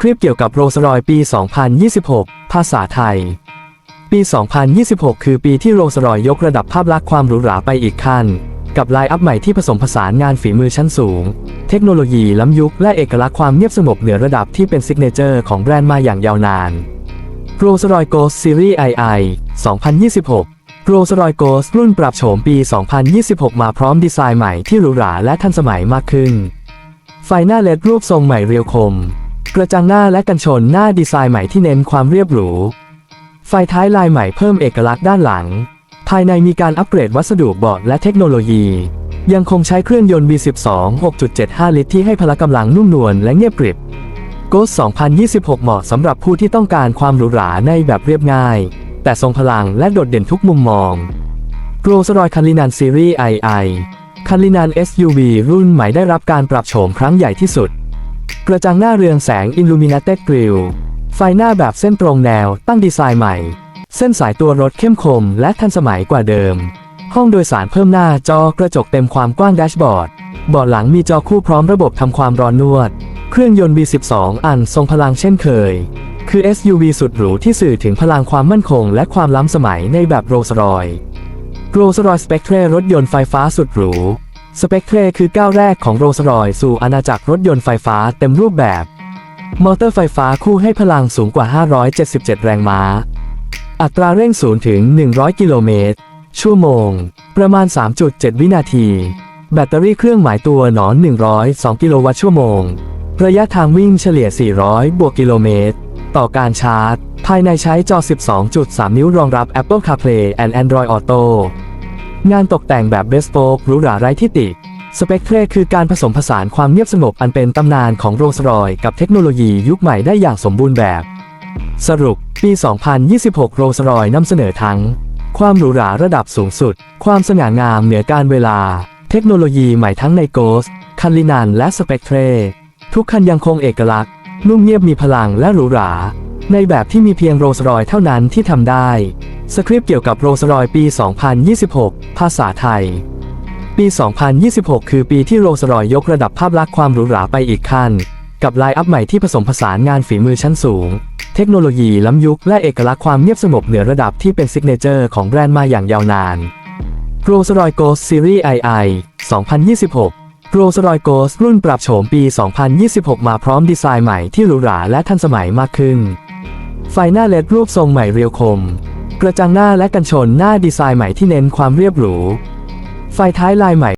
คริปต์เกี่ยวกับโรสรอยปี 2026 ภาษาไทย ปี 2026 คือปีที่โรสรอยยกระดับภาพลักษณ์ความหรูหราไปอีกขั้น กับไลน์อัพใหม่ที่ผสมผสานงานฝีมือชั้นสูง เทคโนโลยีล้ำยุคและเอกลักษณ์ความเงียบสงบเหนือระดับที่เป็นซิกเนเจอร์ของแบรนด์มาอย่างยาวนานโรสรอยโกสซีรีส์ II 2026โรสรอยโกสรุ่นปรับโฉมปี 2026 มาพร้อมดีไซน์ใหม่ที่หรูหราและทันสมัยมากขึ้น ไฟหน้าเลดรูปทรงใหม่เรียวคม กระจังหน้าและกันชนหน้าดีไซน์ใหม่ที่เน้นความเรียบหรู ไฟท้ายลายใหม่เพิ่มเอกลักษณ์ด้านหลัง ภายในมีการอัปเกรดวัสดุเบาะและเทคโนโลยี ยังคงใช้เครื่องยนต์ V12 6.75 ลิตรที่ให้พละกำลังนุ่มนวลและเงียบกริบ g o s 2026 เหมาะสำหรับผู้ที่ต้องการความหรูหราในแบบเรียบง่าย แต่ทรงพลังและโดดเด่นทุกมุมมองโรสรอยคันลินันซีรีส์ II คันลินัน SUV รุ่นใหม่ได้รับการปรับโฉมครั้งใหญ่ที่สุด กระจังหน้าเรืองแสง Illuminated Grill ไฟหน้าแบบเส้นตรงแนวตั้งดีไซน์ใหม่ เส้นสายตัวรถเข้มคมและทันสมัยกว่าเดิม ห้องโดยสารเพิ่มหน้าจอกระจกเต็มความกว้างแดชบอร์ดเบาะหลังมีจอคู่พร้อมระบบทำความร้อนนวด เครื่องยนต์ V12 อันทรงพลังเช่นเคย คือ SUV สุดหรูที่สื่อถึงพลังความมั่นคง และความล้ำสมัยในแบบโรลส์รอยโรลส์รอยสเปกเทรรถยนต์ไฟฟ้าสุดหรู สเปกเทรคือก้าวแรกของโรลส์รอยสู่อาณาจักรรถยนต์ไฟฟ้าเต็มรูปแบบ มอเตอร์ไฟฟ้าคู่ให้พลังสูงกว่า 577 แรงม้า อัตราเร่ง0ถึง 100 กิโลเมตร ชั่วโมง ประมาณ 3.7 วินาที แบตเตอรี่เครื่องหมายตัวหนอน 102 กิโลวัตต์ชั่วโมง ระยะทางวิ่งเฉลี่ย 400 บวกกิโลเมตร ต่อการชาร์จ ภายในใช้จอ 12.3 นิ้วรองรับ Apple CarPlay and Android Auto งานตกแต่งแบบ Bespoke หรูหราไร้ที่ติสเปกเทรคือการผสมผสานความเงียบสงบอันเป็นตำนานของโรลส์รอยกับเทคโนโลยียุคใหม่ได้อย่างสมบูรณ์แบบ สรุป ปี 2026 โรลส์รอยนำเสนอทั้ง ความหรูหราระดับสูงสุด ความสง่างามเหนือการเวลา เทคโนโลยีใหม่ทั้งในโกสคันลินันและสเปกเทรทุกคันยังคงเอกลักษณ์นุ่มเงียบมีพลังและหรูหรา ในแบบที่มีเพียงโรลส์รอยเท่านั้นที่ทำได้ สคริปต์เกี่ยวกับโรลส์รอยปี 2026 ภาษาไทย ปี 2026 คือปีที่โรลส์รอยยกระดับภาพลักษณ์ความหรูหราไปอีกขั้น กับไลน์อัพใหม่ที่ผสมผสานงานฝีมือชั้นสูง เทคโนโลยีล้ำยุคและเอกลักษณ์ความเงียบสงบเหนือระดับที่เป็นซิกเนเจอร์ของแบรนด์มาอย่างยาวนานโรลส์รอยโกสซีรีส์ II 2026โรลส์รอยโกสรุ่นปรับโฉมปี 2026 มาพร้อมดีไซน์ใหม่ที่หรูหราและทันสมัยมากขึ้น ไฟหน้าเลดรูปทรงใหม่เรียวคม กระจังหน้าและกันชนหน้าดีไซน์ใหม่ที่เน้นความเรียบหรู ไฟท้ายลายใหม่